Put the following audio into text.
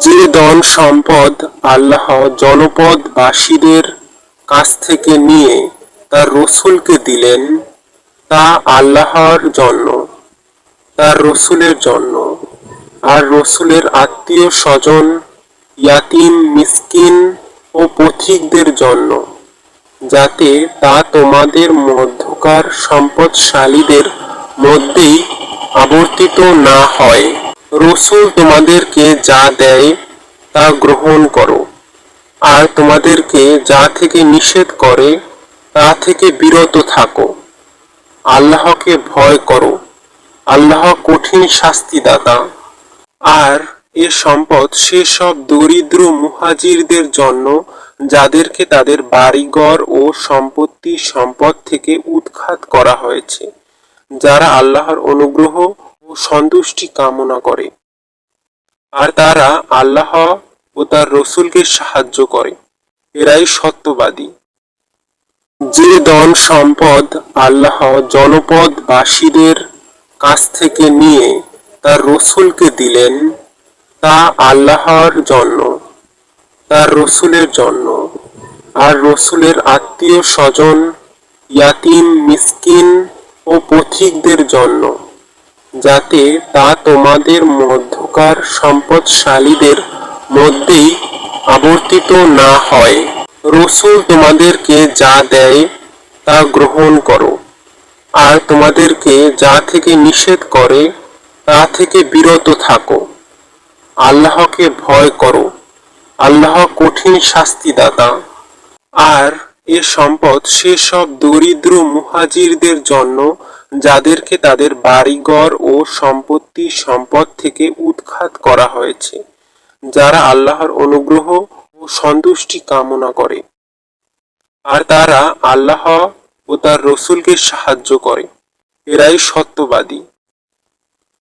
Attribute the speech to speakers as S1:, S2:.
S1: যে ধন সম্পদ আল্লাহ জনপদবাসীদের কাছ থেকে নিয়ে তার রসুলকে দিলেন, তা আল্লাহর জন্য, তার রসুলের জন্য। আর রসুলের আত্মীয় স্বজন, ইয়াতিম, মিসকিন ও পথিকদের জন্য, যাতে তা তোমাদের মধ্যকার সম্পদশালীদের মধ্যেই আবর্তিত না হয়। রসুল তোমাদেরকে যা দেয়, তা গ্রহণ করো। আর তোমাদেরকে যা থেকে নিষেধ করে, তা থেকে বিরত থাকো। আল্লাহকে ভয় করো। আল্লাহ কঠিন শাস্তিদাতা। আর এ সম্পদ সেসব দরিদ্র মুহাজিরদের জন্য, যাদেরকে তাদের বাড়িঘর ও সম্পত্তি সম্পদ থেকে উৎখাত করা হয়েছে। যারা আল্লাহর অনুগ্রহ ও সন্তুষ্টি কামনা করে। আর তারা আল্লাহ ও তার রসুলকে সাহায্য করে। এরাই সত্যবাদী। যে ধন সম্পদ আল্লাহ জনপদবাসীদের কাছ থেকে নিয়ে তার রসুলকে দিলেন, তা আল্লাহর জন্য, তার রসুলের জন্য। আর রসুলের আত্মীয় স্বজন, ইয়াতিম, মিসকিন ও পথিকদের জন্য। যাতে তা তোমাদের মধ্যকার সম্পদশালীদের মধ্যেই আবর্তিত না হয়। রসুল তোমাদেরকে যা দেয়, তা গ্রহণ করো। আর তোমাদেরকে যা থেকে নিষেধ করে, তা থেকে বিরত থাকো। আল্লাহকে ভয় করো। আল্লাহ কঠিন শাস্তিদাতা। আর এ সম্পদ সেসব দরিদ্র মুহাজিরদের জন্য যাদেরকে তাদের বাড়িঘর ও সম্পত্তি সম্পদ থেকে উৎখাত করা হয়েছে, যারা আল্লাহর অনুগ্রহ ও সন্তুষ্টি কামনা করে। আর তারা আল্লাহ ও তার রসুলকে সাহায্য করে। এরাই সত্যবাদী।